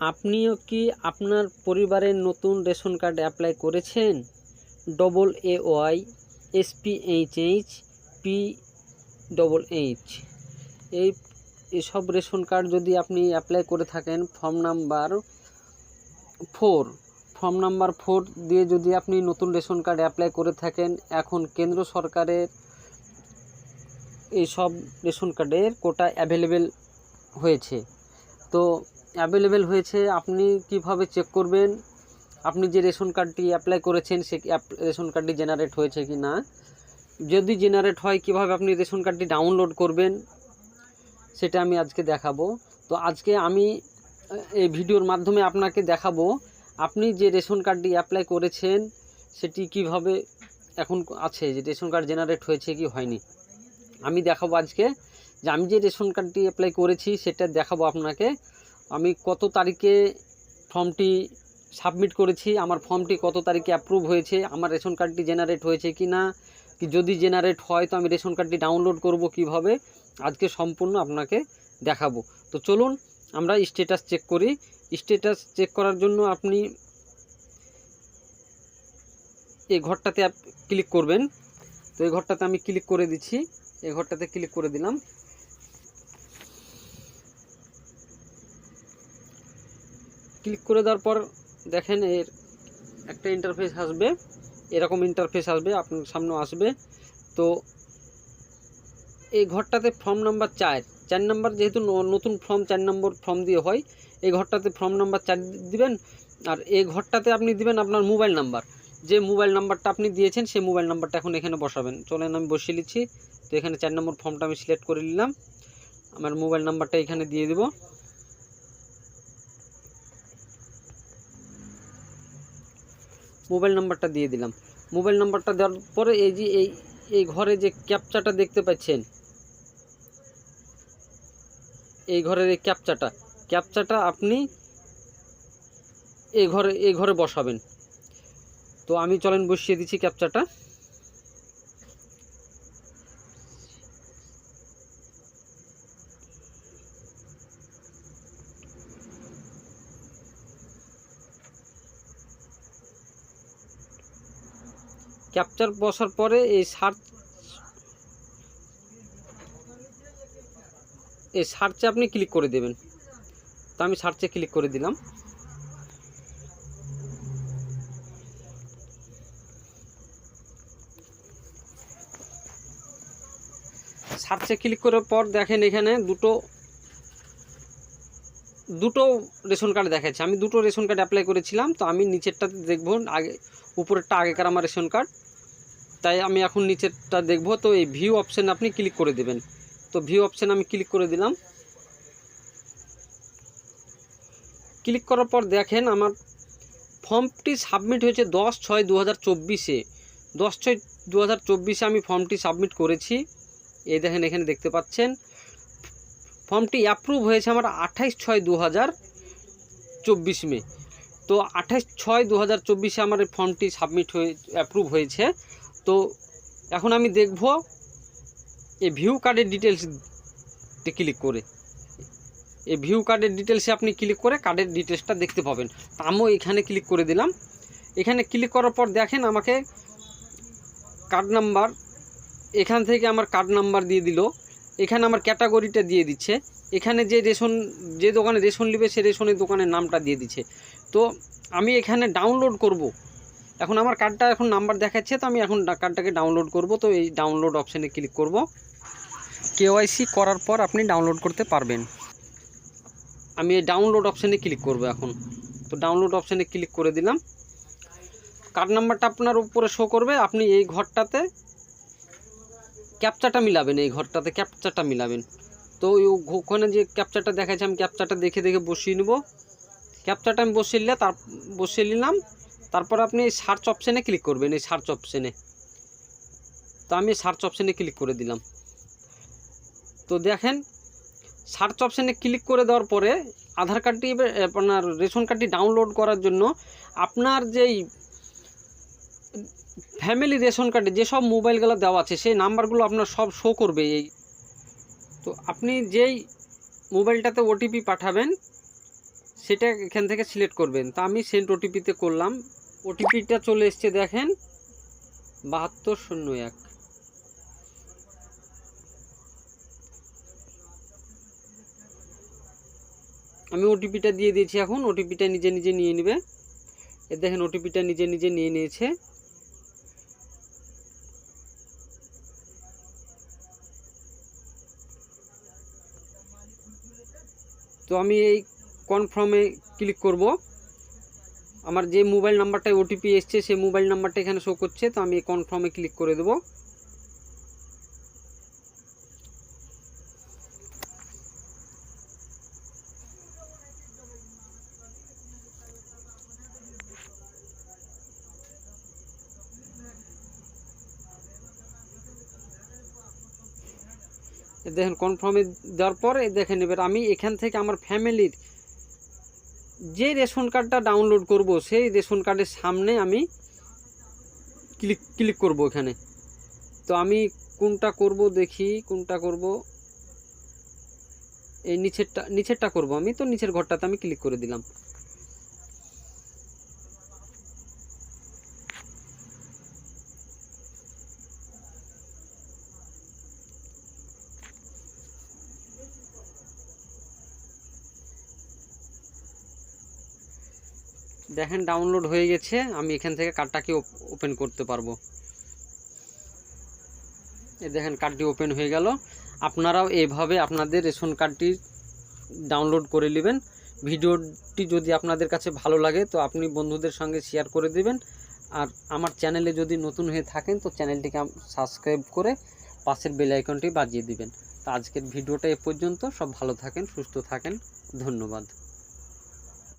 আপনিও কি আপনার পরিবারের নতুন রেশন কার্ড অ্যাপ্লাই করেছেন? Double A Y S P H H P double H এই, এসব রেশন কার্ড যদি আপনি অ্যাপ্লাই করে থাকেন, form number four, form number four দিয়ে যদি আপনি নতুন রেশন কার্ড অ্যাপ্লাই করে থাকেন, এখন কেন্দ্র সরকারের এইসব রেশন কার্ডের কোটা অ্যাভেলেবেল হয়েছে। তো অ্যাভেলেবেল হয়েছে, আপনি কীভাবে চেক করবেন? আপনি যে রেশন কার্ডটি অ্যাপ্লাই করেছেন, সে রেশন কার্ডটি জেনারেট হয়েছে কি না? যদি জেনারেট হয়, কীভাবে আপনি রেশন কার্ডটি ডাউনলোড করবেন? সেটা আমি আজকে দেখাবো। তো আজকে আমি এই ভিডিওর মাধ্যমে আপনাকে দেখাবো, আপনি যে রেশন কার্ডটি অ্যাপ্লাই করেছেন, সেটি কীভাবে এখন আছে, যে রেশন কার্ড জেনারেট হয়েছে কি হয়নি। আমি দেখাবো আজকে, যে আমি যে রেশন কার্ডটি অ্যাপ্লাই করেছি, সেটা দেখাবো আপনাকে। আমি কত তারিখে ফর্মটি সাবমিট করেছি, আমার ফর্মটি কত তারিখে অ্যাপ্রুভ হয়েছে, আমার রেশন কার্ডটি জেনারেট হয়েছে কি না, কি যদি জেনারেট হয় তো আমি রেশন কার্ডটি ডাউনলোড করব কীভাবে, আজকে সম্পূর্ণ আপনাকে দেখাবো। তো চলুন আমরা স্ট্যাটাস চেক করি। স্ট্যাটাস চেক করার জন্য আপনি এই ঘরটাতে ক্লিক করবেন। তো এই ঘরটাতে আমি ক্লিক করে দিচ্ছি। এই ঘরটাতে ক্লিক করে দিলাম। ক্লিক করে দেওয়ার পর দেখেন এর একটা ইন্টারফেস আসবে। এরকম ইন্টারফেস আসবে, আপনার সামনেও আসবে। তো এই ঘরটাতে ফর্ম নাম্বার চার। চার নাম্বার যেহেতু নতুন ফর্ম চার নম্বর ফর্ম দিয়ে হয়, এই ঘরটাতে ফর্ম নাম্বার চার দিবেন, আর এই ঘরটাতে আপনি দিবেন আপনার মোবাইল নাম্বার যে মোবাইল নাম্বারটা আপনি দিয়েছেন, সেই মোবাইল নাম্বারটা এখন এখানে বসাবেন। চলেন আমি বসিয়ে নিচ্ছি তো এখানে চার নম্বর ফর্মটা আমি সিলেক্ট করে নিলাম। আমার মোবাইল নাম্বারটা এখানে দিয়ে দেব। মোবাইল নাম্বারটা দিয়ে দিলাম। মোবাইল নাম্বারটা দেওয়ার পরে এই যে এই এই ঘরে যে ক্যাপচাটা দেখতে পাচ্ছেন, এই ঘরের এই ক্যাপচাটা ক্যাপচাটা আপনি এই ঘরে এই ঘরে বসাবেন। তো আমি চলেন বসিয়ে দিচ্ছি ক্যাপচাটা। ক্যাপচার বসার পরে এই সার্চ এই সার্চে আপনি ক্লিক করে দেবেন। তো আমি সার্চে ক্লিক করে দিলাম। সার্চে ক্লিক করার পর দেখেন এখানে দুটো দুটো রেশন কার্ড দেখাচ্ছে। আমি দুটো রেশন কার্ড অ্যাপ্লাই করেছিলাম, তো আমি নিচেরটাতে দেখব, আগে, উপরেরটা আগেকার আমার রেশন কার্ড তাই আমি এখন নিচেরটা দেখব। তো এই ভিউ অপশান আপনি ক্লিক করে দেবেন। তো ভিউ অপশান আমি ক্লিক করে দিলাম। ক্লিক করার পর দেখেন আমার ফর্মটি সাবমিট হয়েছে দশ ছয় দু হাজার চব্বিশে। দশ ছয় দু হাজার চব্বিশে আমি ফর্মটি সাবমিট করেছি। এই দেখেন এখানে দেখতে পাচ্ছেন। ফর্মটি অ্যাপ্রুভ হয়েছে আমার আঠাইশ ছয় দু হাজার চব্বিশ মে। তো আঠাইশ ছয় দু হাজার চব্বিশে আমার এই ফর্মটি সাবমিট হয়ে অ্যাপ্রুভ হয়েছে। তো এখন আমি দেখব এই ভিউ কার্ডের ডিটেলস ক্লিক করে। এই ভিউ কার্ডের ডিটেলসে আপনি ক্লিক করে কার্ডের ডিটেলসটা দেখতে পাবেন। আমিও এখানে ক্লিক করে দিলাম। এখানে ক্লিক করার পর দেখেন আমাকে কার্ড নাম্বার এখান থেকে আমার কার্ড নাম্বার দিয়ে দিল। এখানে আমার ক্যাটাগরিটা দিয়ে দিচ্ছে। এখানে যে রেশন যে দোকানে রেশন নেবে সে রেশনের দোকানের নামটা দিয়ে দিচ্ছে। তো আমি এখানে ডাউনলোড করব। এখন আমার কার্ডটা এখন নাম্বার দেখাচ্ছে, তো আমি এখন কার্ডটাকে ডাউনলোড করব, তো এই ডাউনলোড অপশানে ক্লিক করব। কেওয়াইসি করার পর আপনি ডাউনলোড করতে পারবেন। আমি এই ডাউনলোড অপশানে ক্লিক করব এখন। তো ডাউনলোড অপশানে ক্লিক করে দিলাম। কার্ড নাম্বারটা আপনার উপরে শো করবে, আপনি এই ঘরটাতে ক্যাপচাটা মিলাবেন, এই ঘরটাতে ক্যাপচাটা মিলাবেন। তো ওখানে যে ক্যাপচাটা দেখাচ্ছে, আমি ক্যাপচাটা দেখে দেখে বসিয়ে নেব। ক্যাপচাটা আমি বসিয়ে নিলে তার, বসিয়ে নিলাম। তারপর আপনি সার্চ অপশানে ক্লিক করবেন, এই সার্চ অপশানে তো আমি সার্চ অপশানে ক্লিক করে দিলাম। তো দেখেন সার্চ অপশানে ক্লিক করে দেওয়ার পরে আধার কার্ডটি আপনার রেশন কার্ডটি ডাউনলোড করার জন্য আপনার যেই ফ্যামিলি রেশন কার্ডে যেসব মোবাইলগুলো দেওয়া আছে, সেই নাম্বারগুলো আপনার সব শো করবে এই। তো আপনি যেই মোবাইলটাতে ওটিপি পাঠাবেন সেটা এখান থেকে সিলেক্ট করবেন। তা আমি সেন্ট ওটিপিতে করলাম। ওটিপিটা চলে এসছে দেখেন। বাহাত্তর শূন্য এক। আমি ওটিপিটা দিয়ে দিয়েছি এখন। ওটিপিটা নিজে নিজে নিয়ে নেবে। এ দেখেন ওটিপিটা নিজে নিজে নিয়ে নিয়েছে। তো আমি এই কনফার্মে ক্লিক করব? আমার যে মোবাইল নাম্বারটায় ওটিপি এসছে, সেই মোবাইল নাম্বারটা এখানে শো করছে, তো আমি কনফার্মে ক্লিক করে দেবো? দেখেন কনফার্মে দেওয়ার পর এ দেখেন, এবার আমি এখান থেকে আমার ফ্যামিলির যে রেশন কার্ডটা ডাউনলোড করব, সেই রেশন কার্ডের সামনে আমি ক্লিক ক্লিক করব এখানে। তো আমি কোনটা করব দেখি, কোনটা করব? এই নিচেরটা নিচেরটা করব আমি, তো নিচের ঘরটাতে আমি ক্লিক করে দিলাম। দেখেন ডাউনলোড হয়ে গেছে, আমি এখান থেকে কার্ডটাকে ওপেন করতে পারব। এই দেখেন কার্ডটি ওপেন হয়ে গেল। আপনারাও এইভাবে আপনাদের রেশন কার্ডটি ডাউনলোড করে নেবেন। ভিডিওটি যদি আপনাদের কাছে ভালো লাগে, তো আপনি বন্ধুদের সঙ্গে শেয়ার করে দেবেন। আর আমার চ্যানেলে যদি নতুন হয়ে থাকেন, তো চ্যানেলটিকে সাবস্ক্রাইব করে পাশের বেল আইকনটি বাজিয়ে দিবেন। তো আজকের ভিডিওটা এ পর্যন্ত। সব ভালো থাকেন, সুস্থ থাকেন। ধন্যবাদ।